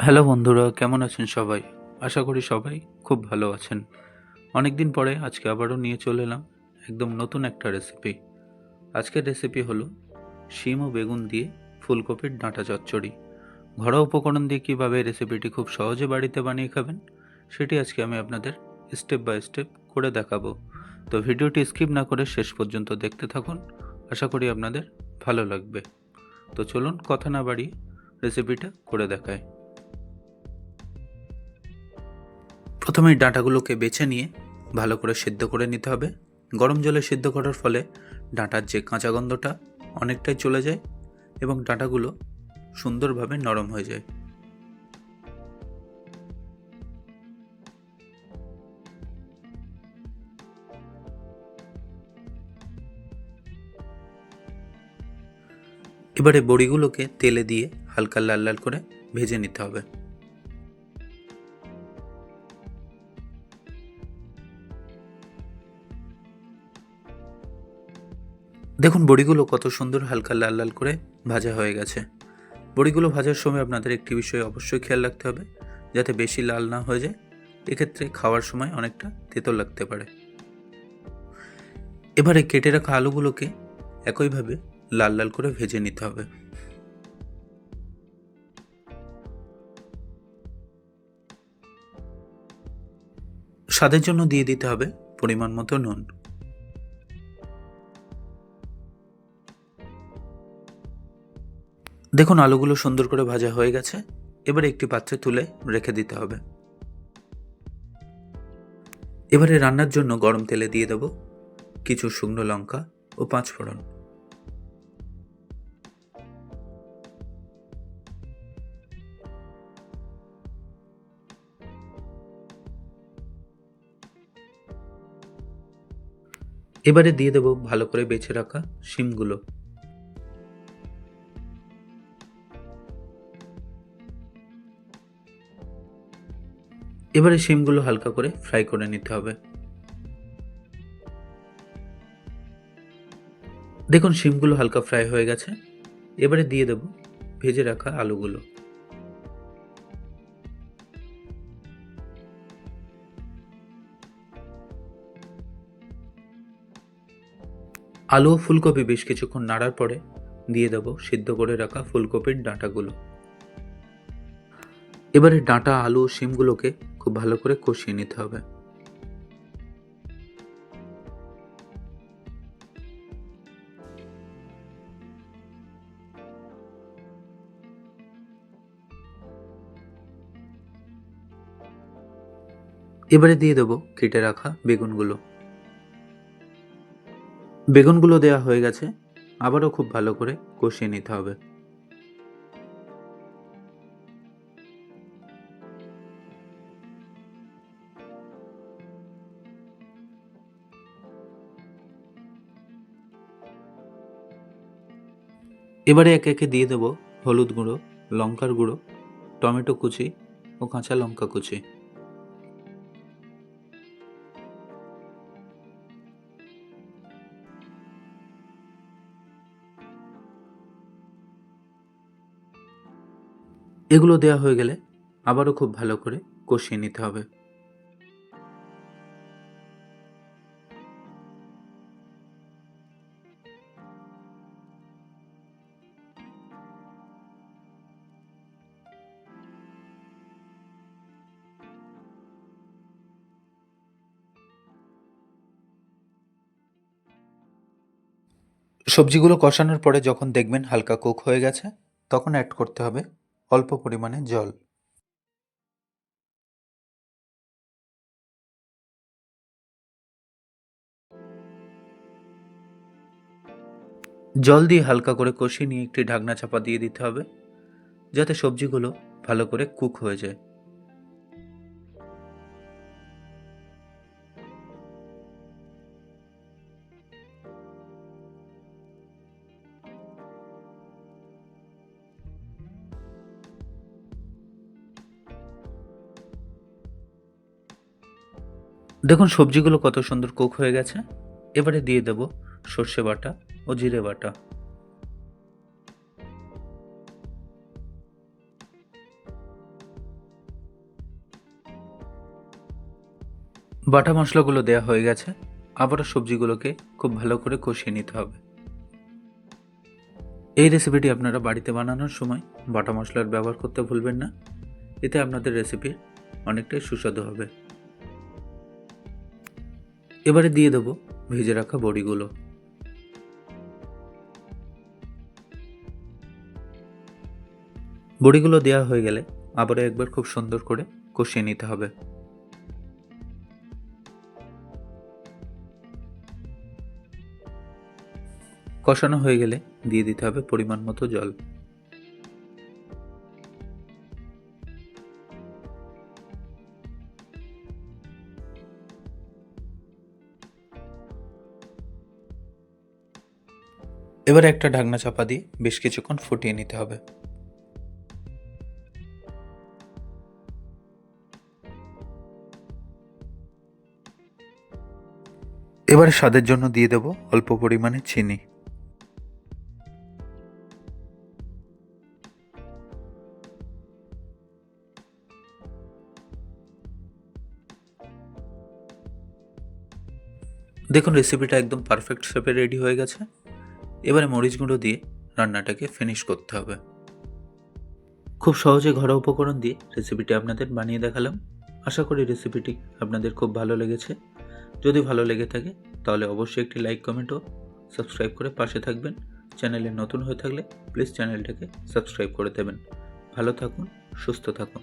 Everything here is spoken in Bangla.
হ্যালো বন্ধুরা, কেমন আছেন সবাই? আশা করি সবাই খুব ভালো আছেন। অনেক দিন পরে আজকে আবারও নিয়ে চলে এলাম একদম নতুন একটা রেসিপি আজকের রেসিপি হলো শিম ও বেগুন দিয়ে ফুলকপির ডাঁটা চচ্চড়ি। ঘরোয়া উপকরণ দিয়ে কীভাবে রেসিপিটি খুব সহজে বাড়িতে বানিয়ে খাবেন, সেটি আজকে আমি আপনাদের স্টেপ বাই স্টেপ করে দেখাবো। তো ভিডিওটি স্কিপ না করে শেষ পর্যন্ত দেখতে থাকুন, আশা করি আপনাদের ভালো লাগবে। তো চলুন কথা না বাড়িয়ে রেসিপিটা করে দেখায় প্রথমে ডাঁটাগুলোকে বেছে নিয়ে ভালো করে সেদ্ধ করে নিতে হবে। গরম জলে সেদ্ধ করার ফলে ডাঁটার যে কাঁচা গন্ধটা অনেকটাই চলে যায় এবং ডাঁটাগুলো সুন্দরভাবে নরম হয়ে যায়। এবারে বড়িগুলোকে তেলে দিয়ে হালকা লাল লাল করে ভেজে নিতে হবে। দেখুন, বড়িগুলো কত সুন্দর, হালকা লাল লাল করে ভাজা হয়ে গেছে। বড়িগুলো ভাজার সময় আপনাদের একটি বিষয় অবশ্যই খেয়াল রাখতে হবে, যাতে বেশি লাল না হয়ে যায়। এক্ষেত্রে খাওয়ার সময় অনেকটা তেতো লাগতে পারে। এবারে কেটে রাখা আলুগুলোকে একইভাবে লাল লাল করে ভেজে নিতে হবে। স্বাদের জন্য দিয়ে দিতে হবে পরিমাণ মতো নুন। দেখুন, আলুগুলো সুন্দর করে ভাজা হয়ে গেছে। এবার একটি পাত্রে তুলে রেখে দিতে হবে। এবারে রান্নার জন্য গরম তেলে দিয়ে দেব কিছু শুকনো লঙ্কা ও পাঁচ ফোড়ন। এবারে দিয়ে দেব ভালো করে বেছে রাখা শিমগুলো। এবারে শিমগুলো হালকা করে ফ্রাই করে নিতে হবে। দেখুন শিমগুলো হালকা ফ্রাই হয়ে গেছে। এবারে দিয়ে দেব ভেজে রাখা আলুগুলো। আলু ও ফুলকপি বেশ কিছুক্ষণ নাড়ার পরে দিয়ে দেব সিদ্ধ করে রাখা ফুলকপির ডাঁটাগুলো। এবারে ডাঁটা, আলু ও শিমগুলোকে খুব ভালো করে কষিয়ে নিতে হবে। এবারে দিয়ে দেবো কেটে রাখা বেগুনগুলো। বেগুনগুলো দেওয়া হয়ে গেছে, আবারও খুব ভালো করে কষিয়ে নিতে হবে। এবারে একে একে দিয়ে দেবো হলুদ গুঁড়ো, লঙ্কার গুঁড়ো, টমেটো কুচি ও কাঁচা লঙ্কা কুচি। এগুলো দেওয়া হয়ে গেলে আবারও খুব ভালো করে কষিয়ে নিতে হবে। সবজিগুলো কষানোর পরে যখন দেখবেন হালকা কুক হয়ে গেছে, তখন অ্যাড করতে হবে অল্প পরিমাণে জল। জল দিয়ে হালকা করে কষিয়ে নিয়ে একটি ঢাকনা চাপা দিয়ে দিতে হবে, যাতে সবজিগুলো ভালো করে কুক হয়ে যায়। দেখুন, সবজিগুলো কত সুন্দর কোক হয়ে গেছে। এবারে দিয়ে দেব সর্ষে বাটা ও জিরে বাটা। বাটা মশলাগুলো দেয়া হয়ে গেছে। আবারও সবজিগুলোকে খুব ভালো করে কষিয়ে নিতে হবে। এই রেসিপিটি আপনারা বাড়িতে বানানোর সময় বাটা মশলার ব্যবহার করতে ভুলবেন না। এতে আপনাদের রেসিপি অনেকটাই সুস্বাদু হবে। এবারে দিয়ে দেবো ভেজে রাখা বড়িগুলো। বড়িগুলো দেওয়া হয়ে গেলে আবারও একবার খুব সুন্দর করে কষিয়ে নিতে হবে। কষানো হয়ে গেলে দিয়ে দিতে হবে পরিমাণ মতো জল। এবার একটা ঢাকনা চাপা দিয়ে বেশ কিছুক্ষণ ফুটিয়ে নিতে হবে। এবার স্বাদের জন্য দিয়ে দেব অল্প পরিমাণে চিনি। দেখুন রেসিপিটা একদম পারফেক্ট শেপে রেডি হয়ে গেছে। এবারে মরিচ গুঁড়ো দিয়ে রান্নাটাকে ফিনিশ করতে হবে। খুব সহজে ঘরোয়া উপকরণ দিয়ে রেসিপিটি আপনাদের বানিয়ে দেখালাম। আশা করি রেসিপিটি আপনাদের খুব ভালো লেগেছে। যদি ভালো লেগে থাকে, তাহলে অবশ্যই একটি লাইক কমেন্ট ও সাবস্ক্রাইব করে পাশে থাকবেন। চ্যানেলে নতুন হয়ে থাকলে প্লিজ চ্যানেলটাকে সাবস্ক্রাইব করে দেবেন। ভালো থাকুন, সুস্থ থাকুন।